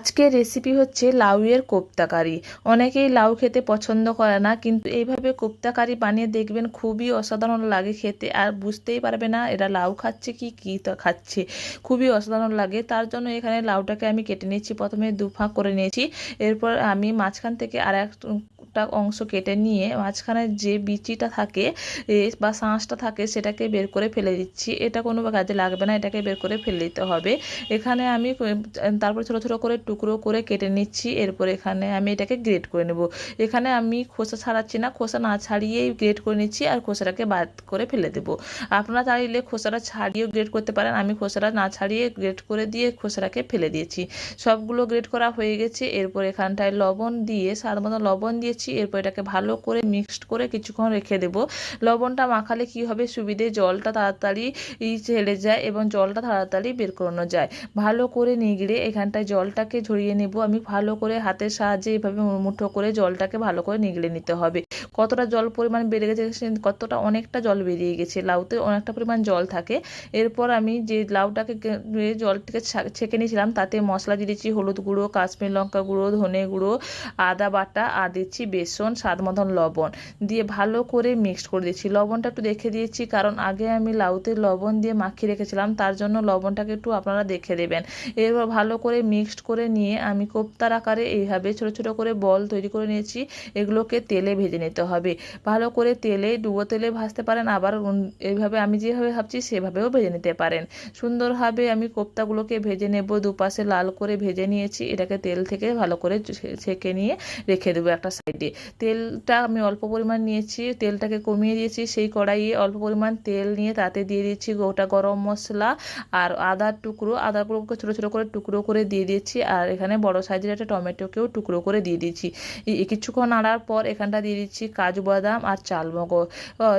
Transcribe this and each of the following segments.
আজকের রেসিপি হচ্ছে লাউয়ের কোপ্তা কারি। অনেকেই লাউ খেতে পছন্দ করে না, কিন্তু এইভাবে কোপ্তা কারি বানিয়ে দেখবেন খুবই অসাধারণ লাগে খেতে। আর বুঝতেই পারবে না এরা লাউ খাচ্ছে কি, কী খাচ্ছে। খুবই অসাধারণ লাগে। তার জন্য এখানে লাউটাকে আমি কেটে নিয়েছি প্রথমে দু ফাঁক করে নিয়েছি। এরপর আমি মাঝখান থেকে আর একটা অংশ কেটে নিয়ে মাঝখানে যে বিচিটা থাকে বা শাঁসটা থাকে, সেটাকে বের করে ফেলে দিচ্ছি। এটা কোনো কাজে লাগবে না, এটাকে বের করে ফেলে দিতে হবে। এখানে আমি তারপর ছোটো ছোটো করে টুকরো করে কেটে নিচ্ছি, এরপর এখানে আমি এটাকে গ্রেট করে নেব। এখানে আমি খোসা ছাড়াচ্ছি না, খোসা না ছাড়িয়েই গ্রেট করে নিচ্ছি আর খোসাটাকে বাদ করে ফেলে দেবো। আপনারা চাইলে খোসাটা ছাড়িয়েও গ্রেট করতে পারেন, আমি খোসাটা না ছাড়িয়ে গ্রেট করে দিয়ে খোসাটাকে ফেলে দিয়েছি। সবগুলো গ্রেট করা হয়ে গেছে, এরপর এখানটায় লবণ দিয়ে, স্বাদ মতো লবণ দিয়েছি, এরপর এটাকে ভালো করে মিক্সড করে কিছুক্ষণ রেখে দেব। লবণটা মাখালে কি হবে? সুবিধে জলটা তাড়াতাড়ি ছেড়ে যায় এবং জলটা তাড়াতাড়ি বের করানো যায়। ভালো করে নিগড়ে এখানটায় জলটাকে ঝরিয়ে নেব। আমি ভালো করে হাতের সাহায্যে এভাবে মুঠো করে জলটাকে ভালো করে নিগড়ে নিতে হবে। কতটা জল পরিমাণ বেড়ে গেছে কতটা অনেকটা জল বেরিয়ে গেছে। লাউতে অনেকটা পরিমাণ জল থাকে। এরপর আমি যে লাউটাকে জলটাকে ছেঁকে নিয়েছিলাম, তাতে মশলা দিয়ে দিচ্ছি হলুদ গুঁড়ো, কাশ্মীর লঙ্কা গুঁড়ো, ধনে গুঁড়ো, আদা বাটা, আর দিচ্ছি বেসন, স্বাদ মতন লবণ। দিয়ে ভালো করে মিক্সড করে দিচ্ছি। লবণটা একটু দেখে দিয়েছি, কারণ আগে আমি লাউতে লবণ দিয়ে মাখিয়ে রেখেছিলাম, তার জন্য লবণটাকে একটু আপনারা দেখে দেবেন। এরপর ভালো করে মিক্সড করে নিয়ে আমি কোপ্তার আকারে এইভাবে ছোট ছোট করে বল তৈরি করে নিয়েছি। এগুলোকে তেলে ভেজে নিতে হবে। ভালো করে তেলে, ডুবো তেলে ভাজতে পারেন, আবার এইভাবে আমি যেভাবে ভাবছি সেভাবেও ভেজে নিতে পারেন। সুন্দরভাবে আমি কোপ্তাগুলোকে ভেজে নেব, দুপাশে লাল করে ভেজে নিয়েছি, এটাকে তেল থেকে ভালো করে ছেঁকে নিয়ে রেখে দেবো একটা সাইডে। তেলটা আমি অল্প পরিমাণ নিয়েছি, তেলটাকে কমিয়ে দিয়েছি, সেই কড়াইয়ে অল্প পরিমাণ তেল নিয়ে তাতে দিয়ে দিয়েছি গোটা গরম মশলা আর আদার টুকরো। আদাগুলোকে ছোটো ছোটো করে টুকরো করে দিয়ে দিয়েছি আর এখানে বড় সাইজের একটা টমেটোকেও টুকরো করে দিয়ে দিয়েছি কিছুক্ষণ আড়ার পর এখানটা দিয়ে দিচ্ছি কাজু বাদাম আর চালমগজ।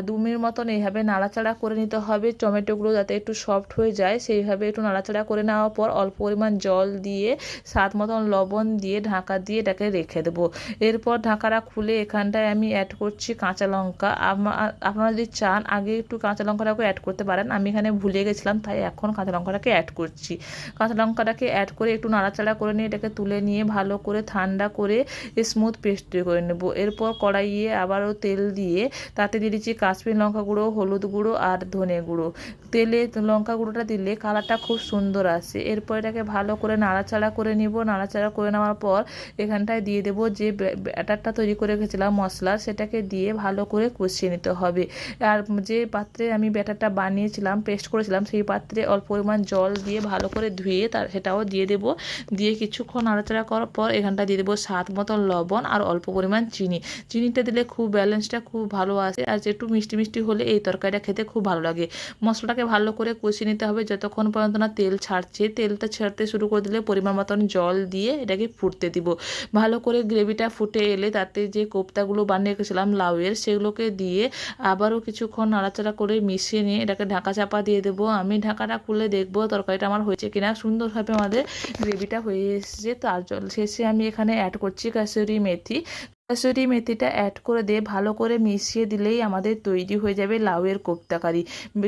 দু মিনিট মতন এইভাবে নাড়াচাড়া করে নিতে হবে। টমেটোগুলো যাতে একটু সফট হয়ে যায়, সেইভাবে একটু নাড়াচাড়া করে নেওয়ার পর অল্প পরিমাণ জল দিয়ে, স্বাদ মতন লবণ দিয়ে ঢাকা দিয়ে এটাকে রেখে দেবো। এরপর ঢাকাটা খুলে এখানটায় আমি অ্যাড করছি কাঁচা লঙ্কা। আপনারা যদি চান, আগে একটু কাঁচা লঙ্কাটাকে অ্যাড করতে পারেন। আমি এখানে ভুলে গেছিলাম, তাই এখন কাঁচা লঙ্কাটাকে অ্যাড করছি। কাঁচা লঙ্কাটাকে অ্যাড করে একটু নাড়াচাড়া করে নিয়ে এটাকে তুলে নিয়ে ভালো করে ঠান্ডা করে স্মুথ পেস্ট করে নেব। এরপর কড়াইয়ে আবারও তেল দিয়ে তাতে দিয়ে দিচ্ছি কাশ্মীর লঙ্কা গুঁড়ো, হলুদ গুঁড়ো আর ধনে গুঁড়ো। তেলে লঙ্কা গুঁড়োটা দিলে কালারটা খুব সুন্দর আসে। এরপর এটাকে ভালো করে নাড়াচাড়া করে নিব। নাড়াচাড়া করে নেওয়ার পর এখানটায় দিয়ে দেবো যে ব্য- ব্যাটারটা তৈরি করে রেখেছিলাম মশলা, সেটাকে দিয়ে ভালো করে কষিয়ে নিতে হবে। আর যে পাত্রে আমি ব্যাটারটা বানিয়েছিলাম, পেস্ট করেছিলাম, সেই পাত্রে অল্প পরিমাণ জল দিয়ে ভালো করে ধুয়ে তার, সেটাও দিয়ে দেবো। দিয়ে কিছুক্ষণ নাড়াচাড়া করার পর এখানটা দিয়ে দেবো স্বাদ মতো লবণ আর অল্প পরিমাণ চিনি। চিনিটা দিলে খুব ব্যালেন্সটা খুব ভালো আসে আর একটু মিষ্টি মিষ্টি হলে এই তরকারিটা খেতে খুব ভালো লাগে। মশলাটাকে ভালো করে কষিয়ে নিতে হবে যতক্ষণ পর্যন্ত না তেল ছাড়ছে। তেলটা ছাড়তে শুরু করে দিলে পরিমাণ মতন জল দিয়ে এটাকে ফুটতে দিব। ভালো করে গ্রেভিটা ফুটে এলে তাতে যে কোপ্তাগুলো বানিয়ে রেখেছিলাম লাউয়ের, সেগুলোকে দিয়ে আবারও কিছুক্ষণ নাড়াচাড়া করে মিশিয়ে নিয়ে এটাকে ঢাকা চাপা দিয়ে দেবো। আমি ঢাকাটা খুলে দেখব তরকারিটা আমার হয়েছে কিনা। সুন্দরভাবে আমাদের গ্রেভিটা হয়ে এসেছে। তার জল শেষে আমি এখানে অ্যাড করছি কাসুরি মেথি। কাসুরি মেথিটা অ্যাড করে দিয়ে ভালো করে মিশিয়ে দিলেই আমাদের তৈরি হয়ে যাবে লাউয়ের কোপ্তা কারি।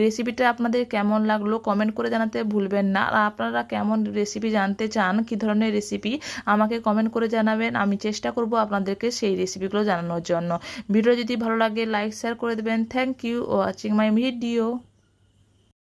রেসিপিটা আপনাদের কেমন লাগল কমেন্ট করে জানাতে ভুলবেন না। আর আপনারা কেমন রেসিপি জানতে চান, কী ধরনের রেসিপি আমাকে কমেন্ট করে জানাবেন। আমি চেষ্টা করব আপনাদেরকে সেই রেসিপিগুলো জানানোর জন্য। ভিডিও যদি ভালো লাগে লাইক শেয়ার করে দেবেন। Thank you watching my video